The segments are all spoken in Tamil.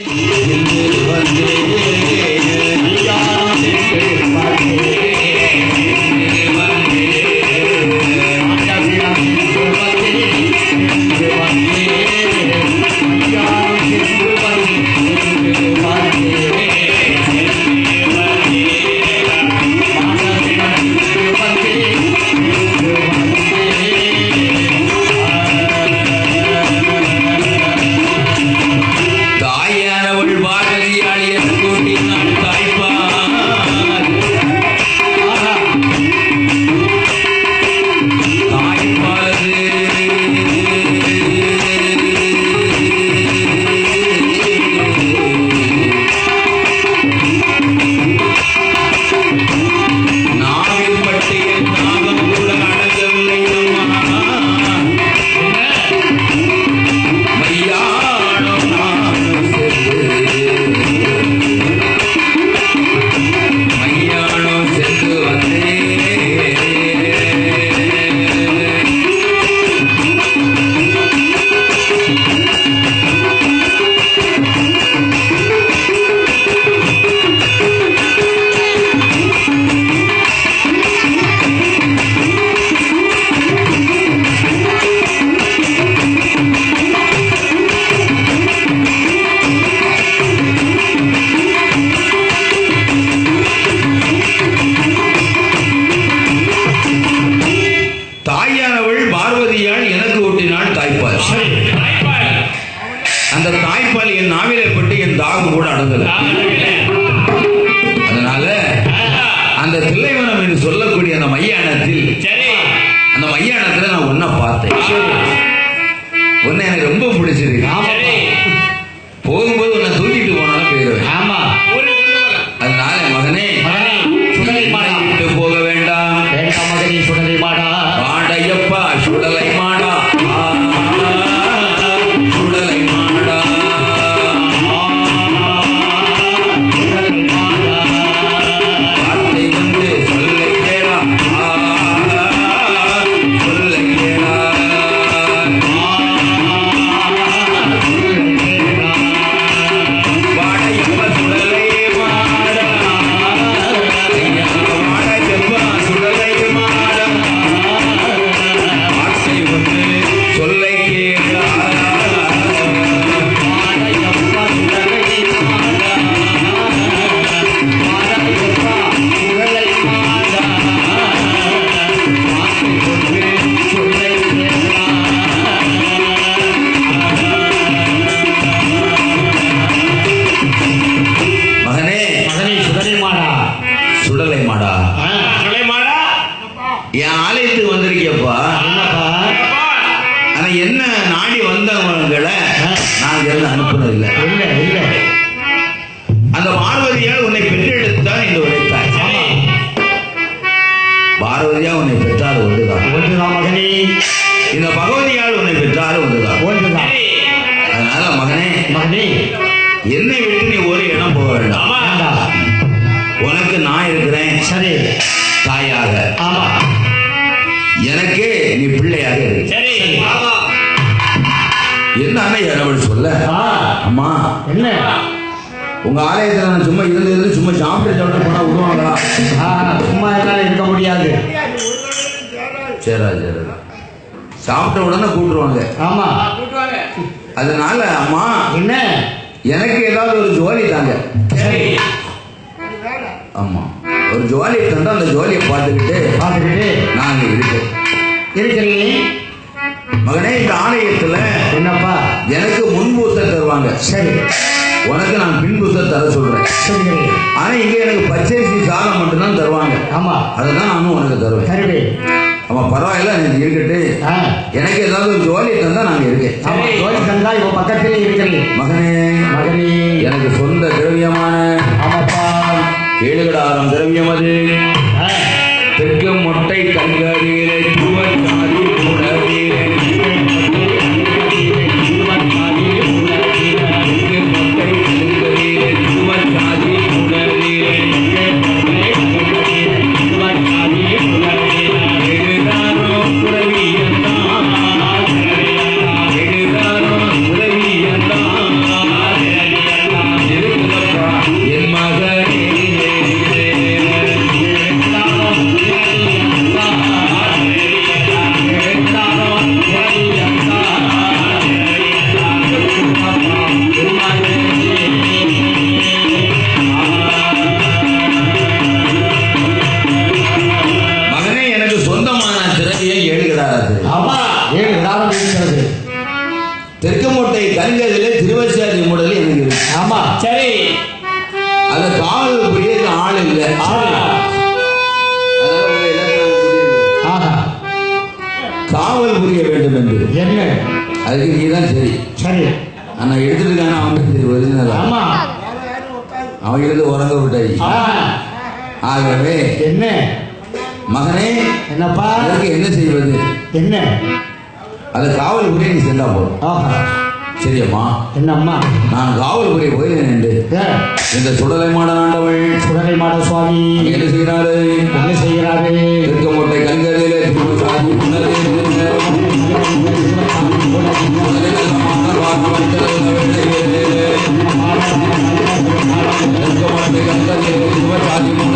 தாயானவள் பார்வதியாள் என என் ஆலயத்துக்கு வந்திருக்கியப்பா. ஆனா என்ன நாடி வந்தவங்களை நான் இருந்து அனுப்புனதில்லை. இல்ல நீ பிள்ளையாக என்ன அண்ணன் சொல்ல? ஆ, அம்மா. என்ன? உங்க ஆலயத்துல நான் சும்மா இருந்து இருந்து சும்மா சாப்பிட்டு சாப்பிட்டு போனா விடுவாங்களா? சும்மா என்னால இருக்க முடியாது. சரிடா சரிடா சாப்பிட்ட உடனே கூப்பிடுவாங்க ஆமா. அதனால அம்மா என்ன? எனக்கு ஏதாவது ஒரு ஜோலி தாங்க. ஆமா. ஒரு ஜோலி தந்தா அந்த ஜோலியை பார்த்துக்கிட்டு பார்த்துக்கிட்டு. நான் இருக்கேன். இருக்கிறீங்க? மகனே இந்த ஆலயத்துல என்னப்பா? எனக்கு முன்பூசை தருவாங்க. சரி. உனக்கு நான் பின்பூசை தர சொல்றேன். சரி ஆனா இங்க எனக்கு பச்சரிசி சாதம் மட்டும்தான் தருவாங்க. ஆமா. அதுதான் நானும் உனக்கு தருவேன். சரி ஆமா பரவாயில்ல எனக்கு இருக்கட்டு. ஆ, எனக்கு ஏதாவது ஒரு ஜோலி தந்தா நாங்க இருக்கேன். ஆமா ஜோதி தந்தா இப்ப பக்கத்திலே இருக்கிறீங்க மகனே மகனே. எனக்கு சொந்த திரவியமான ஆமாப்பா. ஏழுகடாரம் திரவியம் அது. தெற்கு மொட்டை கண்கரீரை தான் சரி. சரி. ஆனா எடுத்துட்டு இருக்கான அவனுக்கு சரி ஒரிஜினல்? ஆமா. அவன் இருந்து உறங்க விட்டாய். ஆகவே என்ன? மகனே என்னப்பா? அதற்கு என்ன செய்வது? என்ன? அது காவல் புரிய நீ சென்றா போதும். சரியம்மா. என்னம்மா? நான் காவல் புரிய போயிருந்தேன் என்று இந்த சுடலை மாடன் ஆண்டவள். சுடலை மாட சுவாமி. என்ன செய்கிறாரு? என்ன செய்கிறாரு? भगवान के अंदर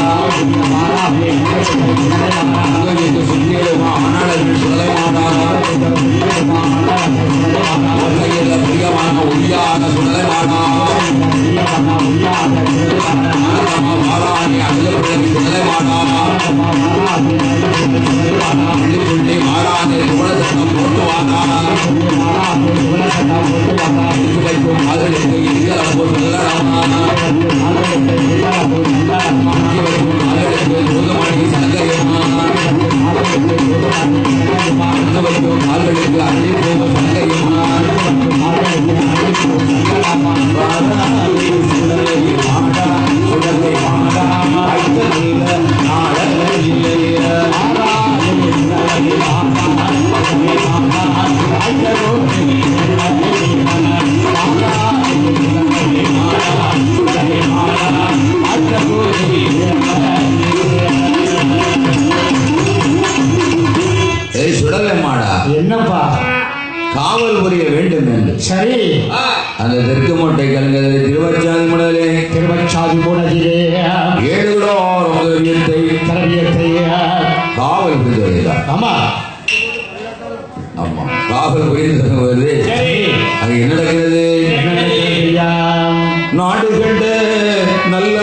தெற்கு மூட்டை கண்கரையிலே திரும்ப சாதி புனரே. ஏழாம் கல்வியற்கு காவல் புரிய சுடலை வாழாள். சுடலை நல்ல மான சுவாமி வாழாதே நாடகிலே. புள்ளி கொள்ளி வாழாதே அழுத பிள்ளை சுடலை அம்மா. காவல் காக்க வேண்டும் என்று கட்டளர்கள் வாழாதே தெற்கமத்தை கல்லதிலே சிவசாதி மூடதிலே காவல் செய்ய வாழாதே அழுத பிள்ளை சுடலை வாழா அங்கவிற்கு சுற்றியிலும் ஆனாளர்கள் சுடலை வாழா ஒன்றையில் பிரியமான ஒளியாக சுடலை வாழா ஆனந்தமா வாழாதே அழுத பிள்ளை சுடலை வாழா புள்ளி புள்ளி மாறாதே குலசட்டம் போட்டு வாங்கா என்னப்பா? காவல் புரிய வேண்டும் என்று. சரி. அந்த தெற்கு மூட்டை கலங்கதை திருவச்சாதி முடலே. திருவச்சாதி போனதிலே ஏழு கிலோ உதவியத்தை. திரவியத்தை காவல் புரிந்து வருகிறார் ஆமா. ஆமா. காவல் புரிந்து வருவது சரி. அது என்ன? நாடு கண்ட நல்ல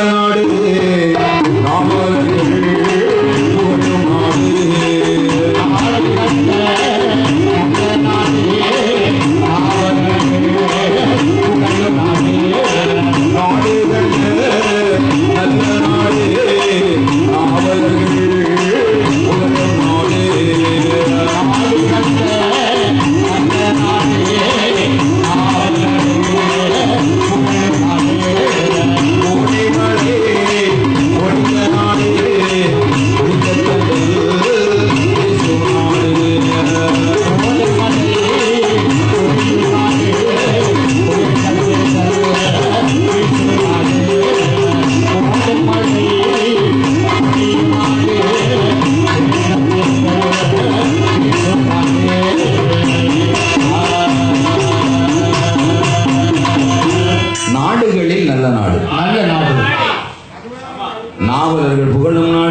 நாவலர்கள் புகழும் நாள்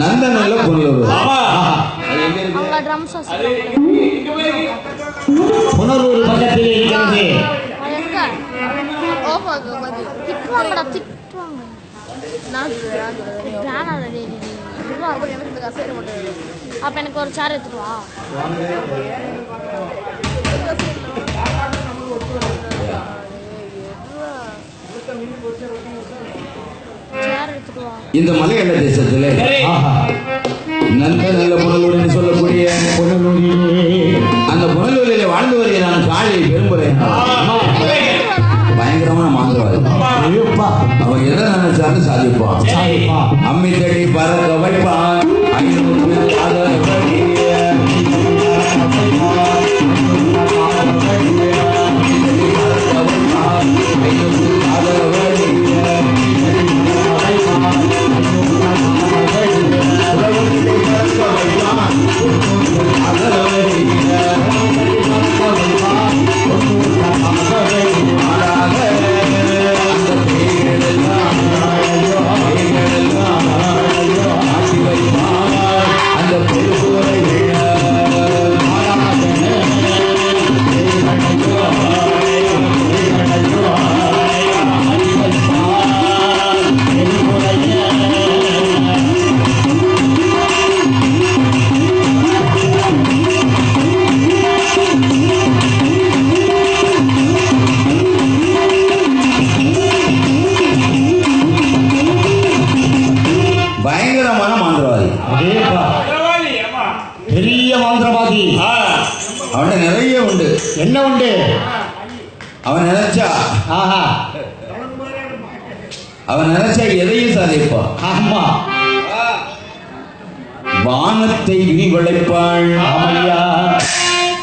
நந்தனல்ல புனலூர் புனலூர் பக்கத்தில் இருக்கிறது. அப்ப எனக்கு ஒரு சேர் எடுத்துட்டு இந்த மலையாள தேசத்துல? நல்ல புனலூர் என்று சொல்லக்கூடிய அந்த புனலூரிலே வாழ்ந்து வருகிறான் காளி பெரும்புரை ஆமா. பயங்கரமான மாந்திரவாதி. அவன் எதை நினைச்சாலும் சாதிப்பான். அம்மி தடி பறக்க வைப்பான்.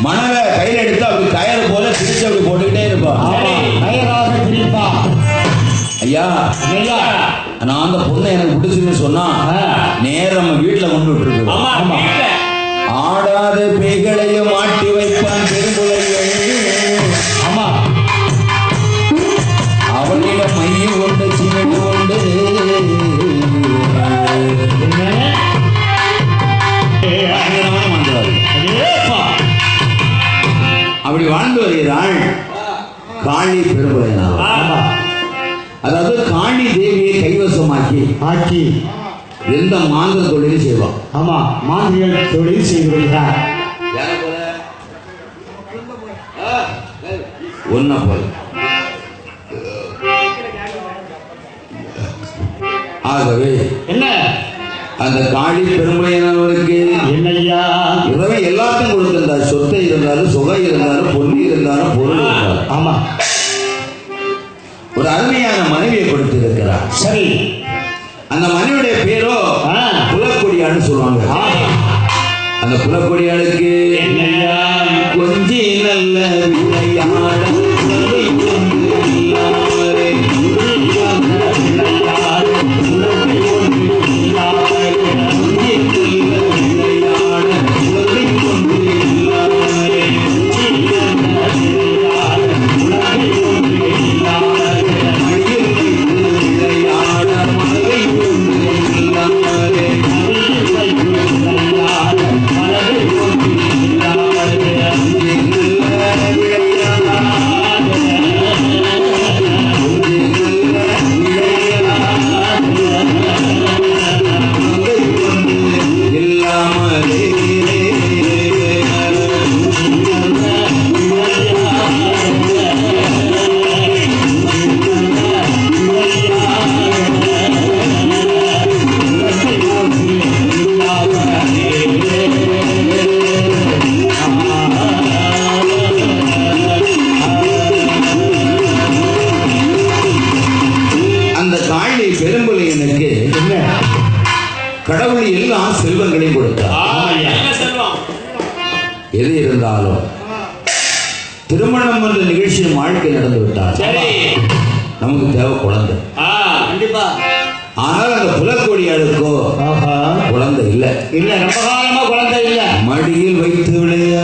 மணலை கையில் எடுத்து அப்படி கயறு போல பிரிச்சு அப்படி போட்டுக்கிட்டே இருப்பான் கயராக பிரிப்பா. ஐயா ஐயா நான் அந்த பொண்ணை எனக்கு பிடிச்சிருன்னு சொன்னா. நேரம் நம்ம வீட்டுல கொண்டு விட்டுருக்கு. ஆடாத பேய்களையும் மாட்டி வைப்பான் பெருங்குலைகள் அப்படி வாழ்ந்து வருகிறாள். காளி ஆமா. அதாவது காளி தேவியை கைவசமாக்கி. ஆக்கி. எந்த மாந்திர தொழிலும் செய்வான். ஆமா. மாந்திரிகள் தொழில் செய்து வருகிறார் ஒன்ன போல. ஆகவே என்ன? அந்த காளி பெருமுறையினருக்கு என்னய்யா இறைவன் எல்லாத்தையும் கொடுத்திருந்தார். சொத்தை இருந்தாலும் சுகம் இருந்தாலும் பொண்ணு இருந்தாலும் பொருள் ஆமா. ஒரு அருமையான மனைவியை கொடுத்திருக்கிறார். சரி. அந்த மனைவியுடைய பேரோ ஆ. குலக்கொடியான்னு சொல்லுவாங்க. அந்த குலக்கொடியாளுக்கு குழந்தை. கண்டிப்பா. ஆனால் அந்த புலக்கொடியாளுக்கோ ஆஹா. குழந்தை இல்லை. இல்ல ரொம்ப காலமா குழந்தை இல்ல. மடியில் வைத்து விளையாட